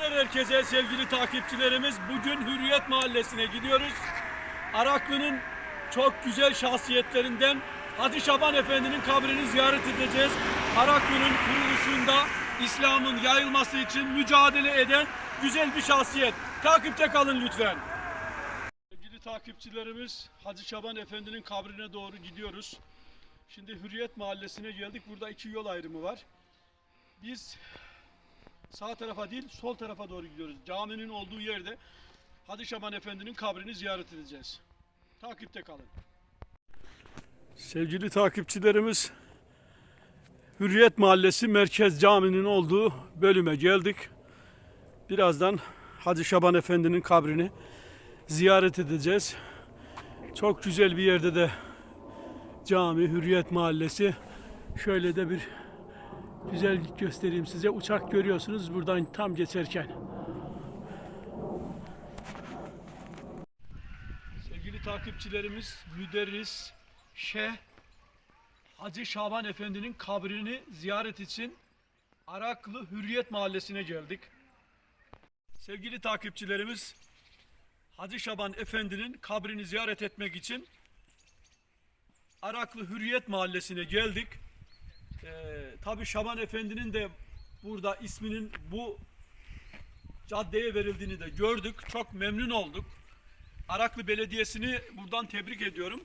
günler herkese sevgili takipçilerimiz. Bugün Hürriyet Mahallesi'ne gidiyoruz. Araklı'nın çok güzel şahsiyetlerinden Hacı Şaban Efendi'nin kabrini ziyaret edeceğiz. Araklı'nın kuruluşunda İslam'ın yayılması için mücadele eden güzel bir şahsiyet. Takipte kalın lütfen. Sevgili takipçilerimiz Hacı Şaban Efendi'nin kabrine doğru gidiyoruz. Şimdi Hürriyet Mahallesi'ne geldik. Burada iki yol ayrımı var. Biz sağ tarafa değil sol tarafa doğru gidiyoruz. Caminin olduğu yerde Şaban Efendi'nin kabrini ziyaret edeceğiz. Takipte kalın. Sevgili takipçilerimiz Hürriyet Mahallesi Merkez Camii'nin olduğu bölüme geldik. Birazdan Hacı Şaban Efendi'nin kabrini ziyaret edeceğiz. Çok güzel bir yerde de cami Hürriyet Mahallesi. Şöyle de bir güzellik göstereyim size. Uçak görüyorsunuz buradan tam geçerken. Sevgili takipçilerimiz, müderris Şeyh Hacı Şaban Efendi'nin kabrini ziyaret için Araklı Hürriyet Mahallesi'ne geldik. Sevgili takipçilerimiz, Hacı Şaban Efendi'nin kabrini ziyaret etmek için Araklı Hürriyet Mahallesi'ne geldik. Ee, Tabi Şaban Efendi'nin de burada isminin bu caddeye verildiğini de gördük. Çok memnun olduk. Araklı Belediyesi'ni buradan tebrik ediyorum.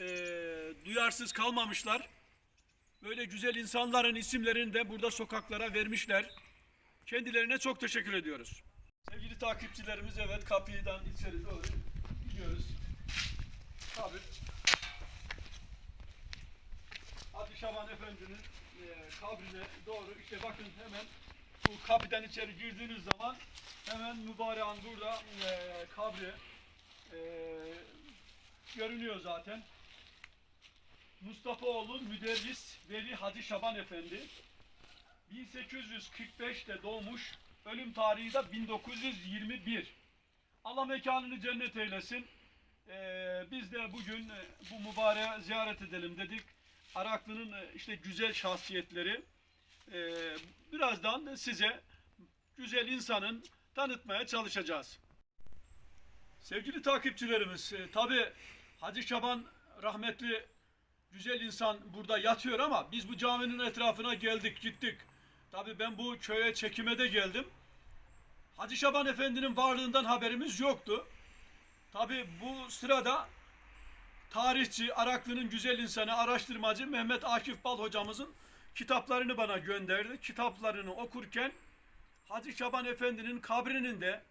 Ee, duyarsız kalmamışlar. Böyle güzel insanların isimlerini de burada sokaklara vermişler. Kendilerine çok teşekkür ediyoruz. Sevgili takipçilerimiz evet kapıdan içeri doğru gidiyoruz. Tabii Hacı Şaban Efendi'nin e, kabrine doğru işte bakın hemen bu kapıdan içeri girdiğiniz zaman hemen mübareğin burada e, kabri e, görünüyor zaten. Mustafaoğlu Müderris Veli Hacı Şaban Efendi 1845'te doğmuş. Ölüm tarihi de 1921. Allah mekanını cennet eylesin. Ee, biz de bugün e, bu mübareğe ziyaret edelim dedik. Araklı'nın e, işte güzel şahsiyetleri. Ee, birazdan size güzel insanın tanıtmaya çalışacağız. Sevgili takipçilerimiz, e, tabi Hacı Şaban rahmetli güzel insan burada yatıyor ama biz bu caminin etrafına geldik gittik. Tabi ben bu köye çekime de geldim. Hacı Şaban Efendi'nin varlığından haberimiz yoktu. Tabi bu sırada tarihçi, Araklı'nın güzel insanı, araştırmacı Mehmet Akif Bal hocamızın kitaplarını bana gönderdi. Kitaplarını okurken Hacı Şaban Efendi'nin kabrinin de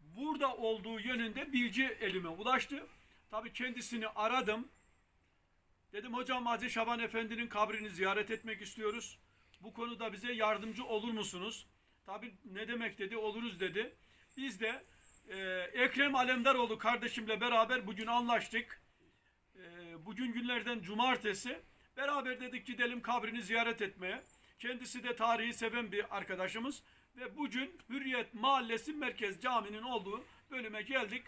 burada olduğu yönünde bilgi elime ulaştı. Tabi kendisini aradım. Dedim hocam Hacı Şaban Efendi'nin kabrini ziyaret etmek istiyoruz. Bu konuda bize yardımcı olur musunuz? Tabi ne demek dedi oluruz dedi. Biz de e, Ekrem Alemdaroğlu kardeşimle beraber bugün anlaştık. E, bugün günlerden cumartesi beraber dedik gidelim kabrini ziyaret etmeye. Kendisi de tarihi seven bir arkadaşımız ve bugün Hürriyet Mahallesi Merkez Camii'nin olduğu bölüme geldik.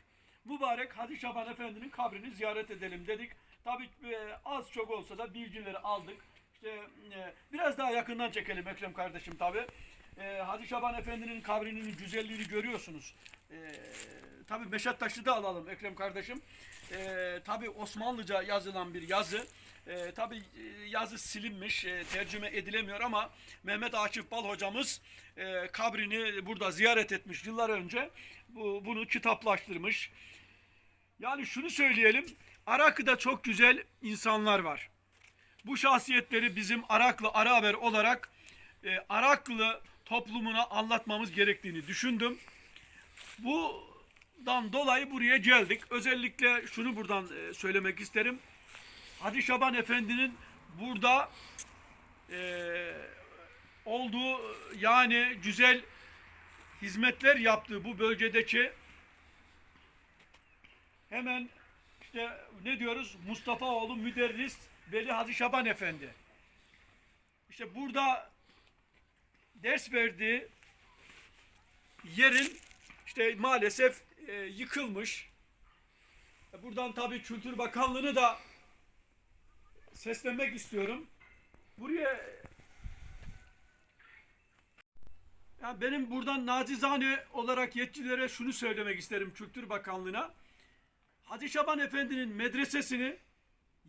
Mübarek Hacı Şaban Efendi'nin kabrini ziyaret edelim dedik. Tabii e, az çok olsa da bilgileri aldık. İşte e, biraz daha yakından çekelim Ekrem kardeşim tabii. E, Hacı Şaban Efendi'nin kabrinin güzelliğini görüyorsunuz. Tabii meşat taşı da alalım Ekrem kardeşim. E, tabii Osmanlıca yazılan bir yazı. E, tabii e, yazı silinmiş, e, tercüme edilemiyor ama Mehmet Akif Bal hocamız e, kabrini burada ziyaret etmiş yıllar önce. Bu, bunu kitaplaştırmış. Yani şunu söyleyelim. Araklı'da çok güzel insanlar var. Bu şahsiyetleri bizim Araklı Ara Haber olarak e, Araklı toplumuna anlatmamız gerektiğini düşündüm. Bundan dolayı buraya geldik. Özellikle şunu buradan e, söylemek isterim. Hacı Şaban Efendi'nin burada e, olduğu yani güzel hizmetler yaptığı bu bölgedeki hemen işte ne diyoruz Mustafaoğlu Müderris Veli Hacı Şaban Efendi. İşte burada ders verdiği yerin işte maalesef e, yıkılmış. Buradan tabii Kültür Bakanlığı'nı da seslenmek istiyorum. Buraya Yani benim buradan nacizane olarak yetkililere şunu söylemek isterim Kültür Bakanlığı'na. Hacı Şaban Efendi'nin medresesini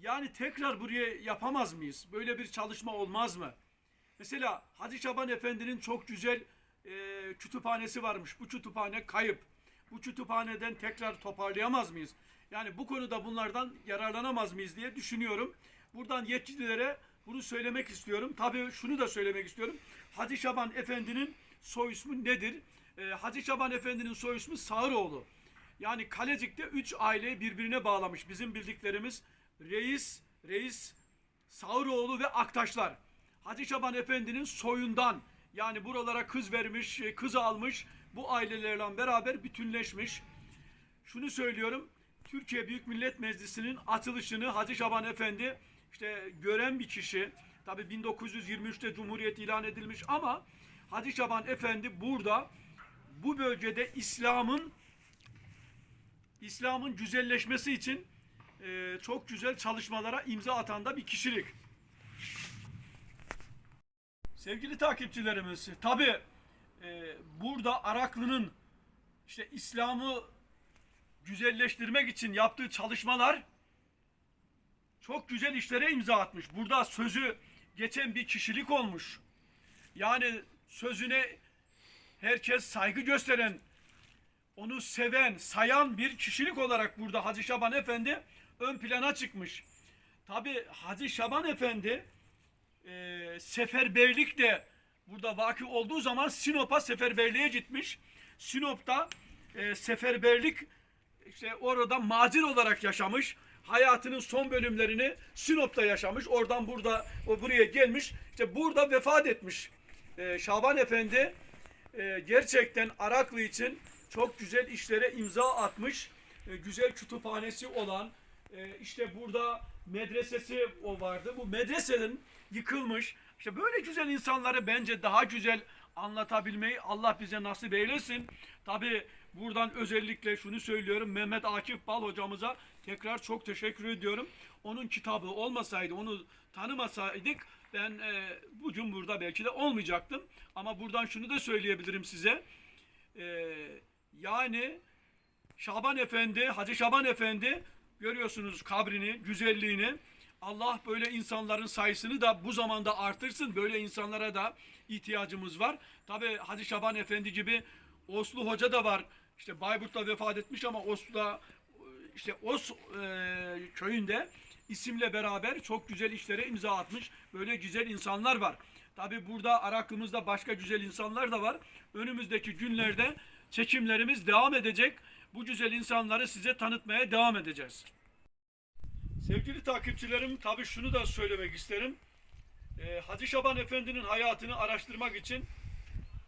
yani tekrar buraya yapamaz mıyız? Böyle bir çalışma olmaz mı? Mesela Hacı Şaban Efendi'nin çok güzel e, kütüphanesi varmış. Bu kütüphane kayıp. Bu kütüphaneden tekrar toparlayamaz mıyız? Yani bu konuda bunlardan yararlanamaz mıyız diye düşünüyorum. Buradan yetkililere bunu söylemek istiyorum. Tabii şunu da söylemek istiyorum. Hacı Şaban Efendi'nin soy ismi nedir? E, Hacı Şaban Efendi'nin soy ismi Sağıroğlu. Yani Kalecik'te üç aileyi birbirine bağlamış. Bizim bildiklerimiz Reis, Reis, Sağıroğlu ve Aktaşlar. Hacı Şaban Efendi'nin soyundan yani buralara kız vermiş, kız almış, bu ailelerle beraber bütünleşmiş. Şunu söylüyorum, Türkiye Büyük Millet Meclisi'nin açılışını Hacı Şaban Efendi işte gören bir kişi. Tabi 1923'te Cumhuriyet ilan edilmiş ama Hacı Şaban Efendi burada bu bölgede İslam'ın İslam'ın güzelleşmesi için e, çok güzel çalışmalara imza atan da bir kişilik. Sevgili takipçilerimiz, tabi burada Araklı'nın işte İslam'ı güzelleştirmek için yaptığı çalışmalar çok güzel işlere imza atmış. Burada sözü geçen bir kişilik olmuş. Yani sözüne herkes saygı gösteren, onu seven, sayan bir kişilik olarak burada Hacı Şaban Efendi ön plana çıkmış. Tabi Hacı Şaban Efendi e, seferberlik de burada vaki olduğu zaman Sinop'a seferberliğe gitmiş. Sinop'ta e, seferberlik işte orada macir olarak yaşamış. Hayatının son bölümlerini Sinop'ta yaşamış. Oradan burada o buraya gelmiş. İşte burada vefat etmiş. E, Şaban Efendi e, gerçekten Araklı için çok güzel işlere imza atmış. E, güzel kütüphanesi olan e, işte burada medresesi o vardı. Bu medresenin yıkılmış. İşte böyle güzel insanları bence daha güzel anlatabilmeyi Allah bize nasip eylesin. Tabi buradan özellikle şunu söylüyorum Mehmet Akif Bal hocamıza tekrar çok teşekkür ediyorum. Onun kitabı olmasaydı, onu tanımasaydık ben e, bugün burada belki de olmayacaktım. Ama buradan şunu da söyleyebilirim size. E, yani Şaban Efendi, Hacı Şaban Efendi görüyorsunuz kabrini, güzelliğini. Allah böyle insanların sayısını da bu zamanda artırsın. Böyle insanlara da ihtiyacımız var. Tabi Hacı Şaban Efendi gibi Oslu Hoca da var. İşte Bayburt'ta vefat etmiş ama Oslu'da işte Os e, köyünde isimle beraber çok güzel işlere imza atmış. Böyle güzel insanlar var. Tabi burada Araklımızda başka güzel insanlar da var. Önümüzdeki günlerde çekimlerimiz devam edecek. Bu güzel insanları size tanıtmaya devam edeceğiz. Sevgili takipçilerim tabi şunu da söylemek isterim. Ee, Hacı Şaban Efendi'nin hayatını araştırmak için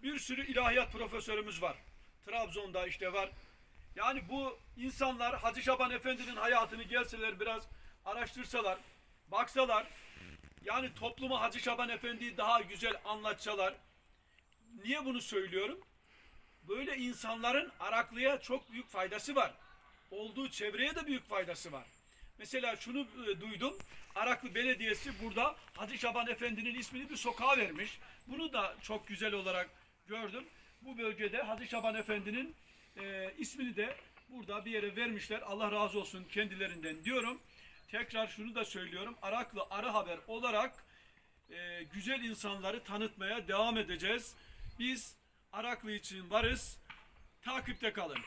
bir sürü ilahiyat profesörümüz var. Trabzon'da işte var. Yani bu insanlar Hacı Şaban Efendi'nin hayatını gelseler biraz araştırsalar, baksalar, yani topluma Hacı Şaban Efendi'yi daha güzel anlatsalar. Niye bunu söylüyorum? Böyle insanların Araklı'ya çok büyük faydası var. Olduğu çevreye de büyük faydası var. Mesela şunu e, duydum. Araklı Belediyesi burada Hacı Şaban Efendi'nin ismini bir sokağa vermiş. Bunu da çok güzel olarak gördüm. Bu bölgede Hacı Şaban Efendi'nin e, ismini de burada bir yere vermişler. Allah razı olsun kendilerinden diyorum. Tekrar şunu da söylüyorum. Araklı Arı Haber olarak e, güzel insanları tanıtmaya devam edeceğiz. Biz Araklı için varız. Takipte kalın.